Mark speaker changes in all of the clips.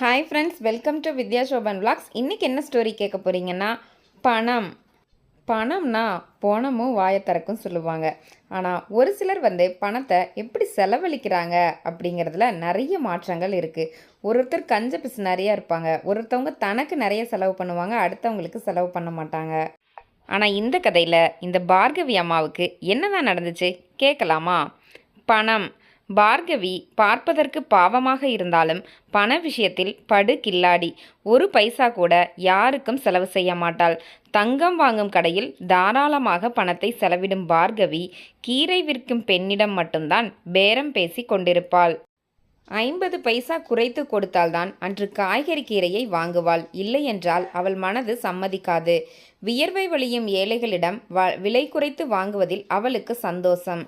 Speaker 1: Hi friends welcome to Vidya Sobhan vlogs இன்றைக்கி என்ன story கேட்க போகிறீங்கன்னா பணம். பணம்னா பணமும் வாயை திறக்கும் சொல்லுவாங்க. ஆனால் ஒரு சிலர் வந்து பணத்தை எப்படி செலவழிக்கிறாங்க அப்படிங்கிறதுல நிறைய மாற்றங்கள் இருக்குது ஒருத்தர் கஞ்ச பிசு நிறையா இருப்பாங்க. ஒருத்தவங்க தனக்கு நிறைய செலவு பண்ணுவாங்க அடுத்தவங்களுக்கு செலவு பண்ண மாட்டாங்க. ஆனால் இந்த கதையில் இந்த பார்கவி அம்மாவுக்கு என்னதான் நடந்துச்சு கேட்கலாமா? பணம். பார்கவி பார்ப்பதற்கு பாவமாக இருந்தாலும் பண விஷயத்தில் படு கில்லாடி. ஒரு பைசா கூட யாருக்கும் செலவு செய்ய மாட்டாள். தங்கம் வாங்கும் கடையில் தாராளமாக பணத்தை செலவிடும் பார்கவி கீரை விற்கும் பெண்ணிடம் மட்டும்தான் பேரம் பேசி கொண்டிருப்பாள். ஐம்பது பைசா குறைத்து கொடுத்தால்தான் அன்று காய்கறி கீரையை வாங்குவாள். இல்லையென்றால் அவள் மனது சம்மதிக்காது. வியர்வை வழியும் ஏழைகளிடம் வ விலை குறைத்து வாங்குவதில் அவளுக்கு சந்தோஷம்.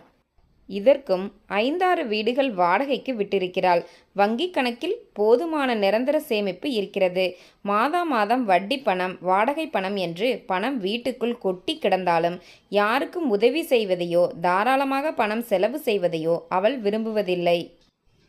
Speaker 1: இதற்கும் ஐந்தாறு வீடுகள் வாடகைக்கு விட்டிருக்கிறாள். வங்கி கணக்கில் போதுமான நிரந்தர சேமிப்பு இருக்கிறது. மாதா மாதம் வட்டி பணம் வாடகை பணம் என்று பணம் வீட்டுக்குள் கொட்டி கிடந்தாலும் யாருக்கும் உதவி செய்வதையோ தாராளமாக பணம் செலவு செய்வதையோ அவள் விரும்புவதில்லை.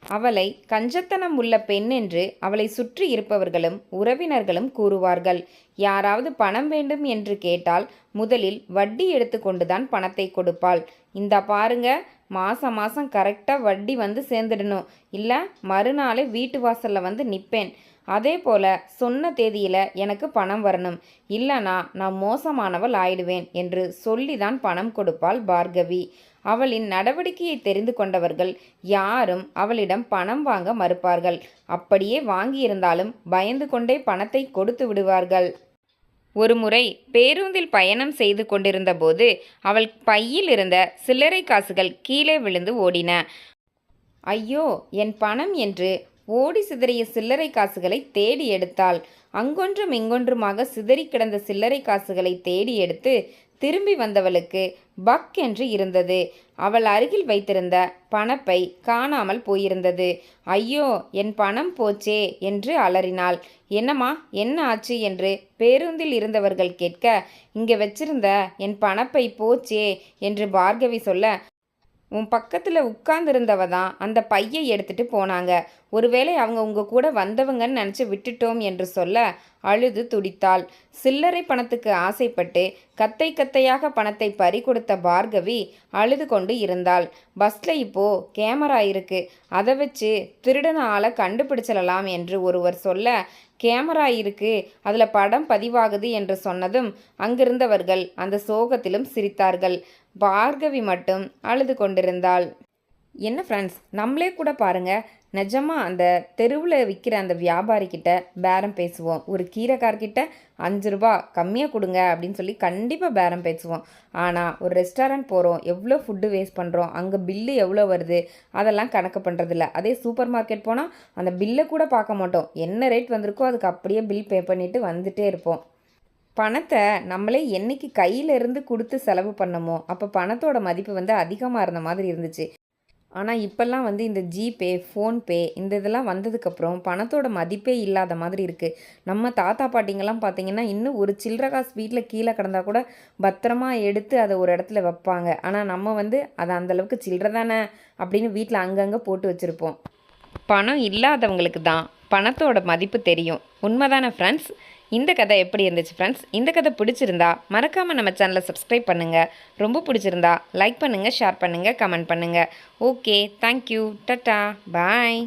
Speaker 1: அவளை கஞ்சத்தனம் உள்ள பெண் என்று அவளை சுற்றி இருப்பவர்களும் உறவினர்களும் கூறுவார்கள். யாராவது பணம் வேண்டும் என்று கேட்டால் முதலில் வட்டி எடுத்துக்கொண்டுதான் பணத்தை கொடுப்பாள். இந்த பாருங்க மாதம் மாதம் கரெக்டாக வட்டி வந்து சேர்ந்துடணும். இல்லை மறுநாளே வீட்டு வாசலில் வந்து நிற்பேன் அதே போல் சொன்ன தேதியில் எனக்கு பணம் வரணும். இல்லைனா நான் மோசமானவள் ஆயிடுவேன் என்று சொல்லிதான் பணம் கொடுப்பாள் பார்கவி. அவளின் நடவடிக்கையை தெரிந்து கொண்டவர்கள் யாரும் அவளிடம் பணம் வாங்க மறுப்பார்கள். அப்படியே வாங்கியிருந்தாலும் பயந்து கொண்டே பணத்தை கொடுத்து விடுவார்கள். ஒருமுறை பேருந்தில் பயணம் செய்து கொண்டிருந்தபோது அவள் பையில் இருந்த சில்லறை காசுகள் கீழே விழுந்து ஓடின. ஐயோ என் பணம் என்று ஓடி சிதறிய சில்லறை காசுகளை தேடி எடுத்தாள். அங்கொன்றும் இங்கொன்றுமாக சிதறி கிடந்த சில்லறை காசுகளை தேடி எடுத்து திரும்பி வந்தவளுக்கு பக் என்று இருந்தது. அவள் அருகில் வைத்திருந்த பணப்பை காணாமல் போயிருந்தது. ஐயோ என் பணம் போச்சே என்று அலறினாள். என்னம்மா என்ன ஆச்சு என்று பேருந்தில் இருந்தவர்கள் கேட்க இங்கே வச்சிருந்த என் பணப்பை போச்சே என்று பார்கவி சொல்ல உன் பக்கத்தில் உட்கார்ந்திருந்தவ தான் அந்த பையை எடுத்துட்டு போனாங்க. ஒருவேளை அவங்க உங்க கூட வந்தவங்கன்னு நினச்சி விட்டுட்டோம் என்று சொல்ல அழுது துடித்தாள். சில்லறை பணத்துக்கு ஆசைப்பட்டு கத்தை கத்தையாக பணத்தை பறி கொடுத்த பார்கவி அழுது கொண்டு இருந்தாள். பஸ்ல இப்போ கேமரா இருக்கு. அதை வச்சு திருடன ஆளை கண்டுபிடிச்சிடலாம் என்று ஒருவர் சொல்ல கேமரா இருக்கு. அதில் படம் பதிவாகுது என்று சொன்னதும் அங்கிருந்தவர்கள் அந்த சோகத்திலும் சிரித்தார்கள். பார்கவி மட்டும் அழுது கொண்டிருந்தாள். என்ன ஃப்ரெண்ட்ஸ் நம்மளே கூட பாருங்கள் நிஜமாக அந்த தெருவில் விற்கிற அந்த வியாபாரிக்கிட்ட பேரம் பேசுவோம். ஒரு கீரைக்கார்கிட்ட அஞ்சு ரூபா கம்மியாக கொடுங்க அப்படின்னு சொல்லி கண்டிப்பாக பேரம் பேசுவோம். ஆனால் ஒரு ரெஸ்டாரண்ட் போகிறோம் எவ்வளோ ஃபுட்டு வேஸ்ட் பண்ணுறோம் அங்கே பில்லு எவ்வளோ வருது அதெல்லாம் கணக்கு பண்ணுறதில்ல அதே சூப்பர் மார்க்கெட் போனால் அந்த பில்லை கூட பார்க்க மாட்டோம். என்ன ரேட் வந்திருக்கோ அதுக்கு அப்படியே பில் பே பண்ணிவிட்டு வந்துகிட்டே இருப்போம். பணத்தை நம்மளே என்னைக்கு கையில இருந்து கொடுத்து செலவு பண்ணமோ அப்போ பணத்தோட மதிப்பு வந்து அதிகமாக இருந்த மாதிரி இருந்துச்சு. ஆனால் இப்போல்லாம் வந்து இந்த ஜிபே ஃபோன்பே இந்த இதெல்லாம் வந்ததுக்கப்புறம் பணத்தோட மதிப்பே இல்லாத மாதிரி இருக்குது நம்ம தாத்தா பாட்டிங்கெல்லாம் பார்த்தீங்கன்னா இன்னும் ஒரு சில்லற காசு வீட்டில் கீழே கிடந்தா கூட பத்திரமா எடுத்து அதை ஒரு இடத்துல வைப்பாங்க. ஆனால் நம்ம வந்து அதை அந்தளவுக்கு சில்லற தானே அப்படின்னு வீட்டில் அங்கங்கே போட்டு வச்சுருப்போம். பணம் இல்லாதவங்களுக்கு தான் பணத்தோட மதிப்பு தெரியும். உண்மைதானே ஃப்ரெண்ட்ஸ் இந்த கதை எப்படி இருந்துச்சு ஃப்ரெண்ட்ஸ் இந்த கதை பிடிச்சிருந்தா மறக்காமல் நம்ம சேனலை சப்ஸ்கிரைப் பண்ணுங்கள் ரொம்ப பிடிச்சிருந்தா லைக் பண்ணுங்கள் ஷேர் பண்ணுங்கள் கமெண்ட் பண்ணுங்கள் ஓகே தேங்க்யூ டட்டா பாய்